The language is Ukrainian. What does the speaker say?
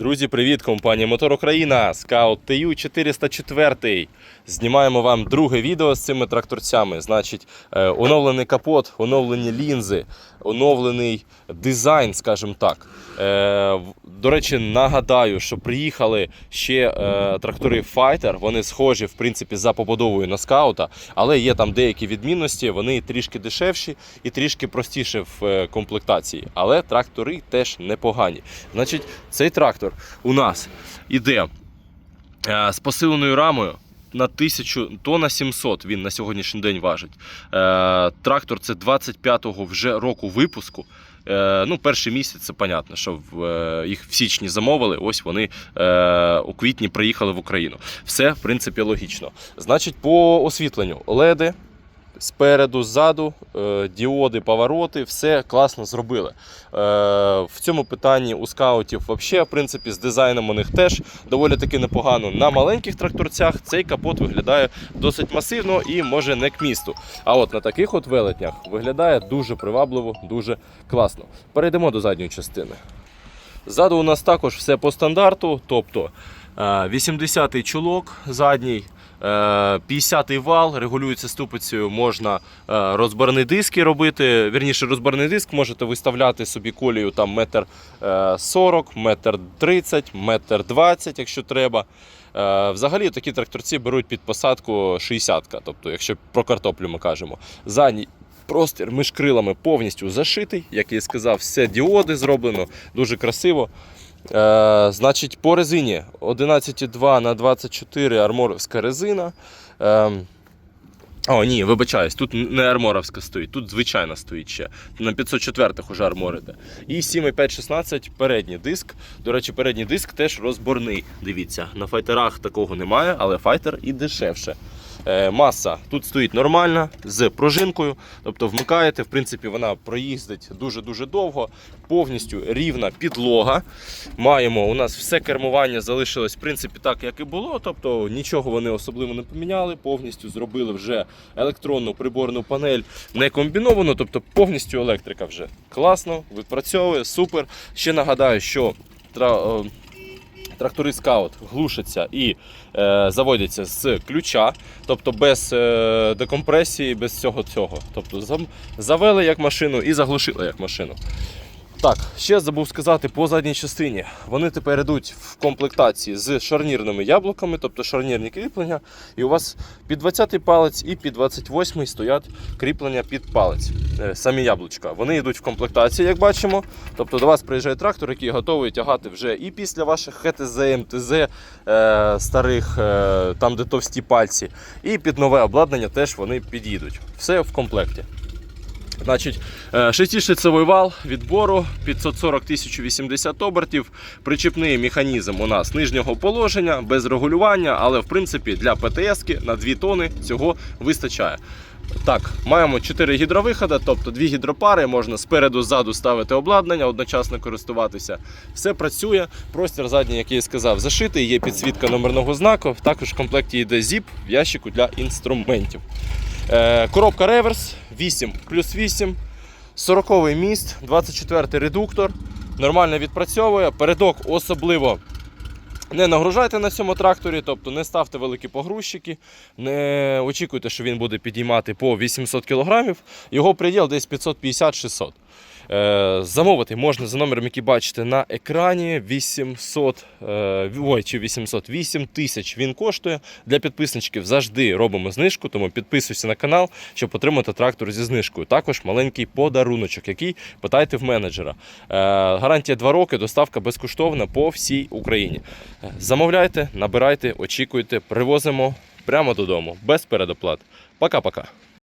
Друзі, привіт! Компанія Мотор Україна, Скаут ТЮ 404. Знімаємо вам друге відео з цими тракторцями. Значить, е, оновлений капот, оновлені лінзи, оновлений дизайн, скажімо так. Е, До речі, нагадаю, що приїхали ще е, трактори Fighter. Вони схожі, в принципі, за побудовою на скаута, але є там деякі відмінності. Вони трішки дешевші і трішки простіші в комплектації. Але трактори теж непогані. Значить, цей трактор у нас іде е, з посиленою рамою. На 1000 то на 700 він на сьогоднішній день важить. Е, трактор це 25-го вже року випуску. Е, ну, перший місяць це понятно, що в, е, їх в січні замовили. Ось вони е, у квітні приїхали в Україну. Все, в принципі, логічно. Значить, по освітленню леди спереду, ззаду, е, діоди, повороти, все класно зробили. Е, в цьому питанні у скаутів взагалі, в принципі, з дизайном у них теж доволі таки непогано. На маленьких тракторцях цей капот виглядає досить масивно і може не к місту. А от на таких от велетнях виглядає дуже привабливо, дуже класно. Перейдемо до задньої частини. Ззаду у нас також все по стандарту, тобто е, 80-й чулок задній. 50-й вал регулюється ступицею, можна е, розборні диски робити. Вірніше, розборний диск можете виставляти собі колію там метр е, 40, метр 30, метр 20, якщо треба. Е, Взагалі такі тракторці беруть під посадку 60 тобто, якщо про картоплю ми кажемо. Задній простір між крилами повністю зашитий, як я і сказав, все діоди зроблено, дуже красиво. Е, значить, по резині 11,2 на 24 арморовська резина. Е, о, ні, вибачаюсь, тут не арморовська стоїть, тут звичайна стоїть ще. На 504-х уже арморите. І 7,5-16 передній диск. До речі, передній диск теж розборний. Дивіться, на файтерах такого немає, але файтер і дешевше. Е, маса тут стоїть нормальна з пружинкою, тобто вмикаєте, в принципі, вона проїздить дуже-дуже довго, повністю рівна підлога. Маємо у нас все кермування залишилось в принципі так, як і було. Тобто нічого вони особливо не поміняли. Повністю зробили вже електронну приборну панель не комбіновану, тобто повністю електрика вже класно, відпрацьовує, супер. Ще нагадаю, що е, трактори скаут глушаться і е, заводяться з ключа, тобто без е, декомпресії, без всього цього. Тобто завели як машину і заглушили як машину. Так, ще забув сказати по задній частині. Вони тепер йдуть в комплектації з шарнірними яблуками, тобто шарнірні кріплення. І у вас під 20-й палець і під 28-й стоять кріплення під палець. Е, Самі яблучка. Вони йдуть в комплектації, як бачимо. Тобто до вас приїжджає трактор, який готовий тягати вже і після ваших ХТЗ, МТЗ е, старих, е, там де товсті пальці. І під нове обладнання теж вони під'їдуть. Все в комплекті. Значить, е, шестишліцевий вал відбору 540 1080 обертів. Причіпний механізм у нас нижнього положення, без регулювання, але в принципі для ПТС на 2 тони цього вистачає. Так, маємо 4 гідровиходи, тобто дві гідропари, можна спереду, ззаду ставити обладнання, одночасно користуватися. Все працює. Простір задній, як я і сказав, зашитий, є підсвітка номерного знаку. Також в комплекті йде зіп в ящику для інструментів. Е, Коробка реверс 8 плюс 8, 40 міст, 24 редуктор. Нормально відпрацьовує. Передок особливо не нагружайте на цьому тракторі, тобто не ставте великі погрузчики, не очікуйте, що він буде підіймати по 800 кг. Його приділ десь 550-600. Е, Замовити можна за номером, який бачите на екрані. 800, е, ой, чи 800, 8 тисяч він коштує. Для підписничків завжди робимо знижку, тому підписуйся на канал, щоб отримати трактор зі знижкою. Також маленький подаруночок, який питайте в менеджера. Е, Гарантія 2 роки, доставка безкоштовна по всій Україні. Е, Замовляйте, набирайте, очікуйте, привозимо прямо додому, без передоплат. Пока-пока.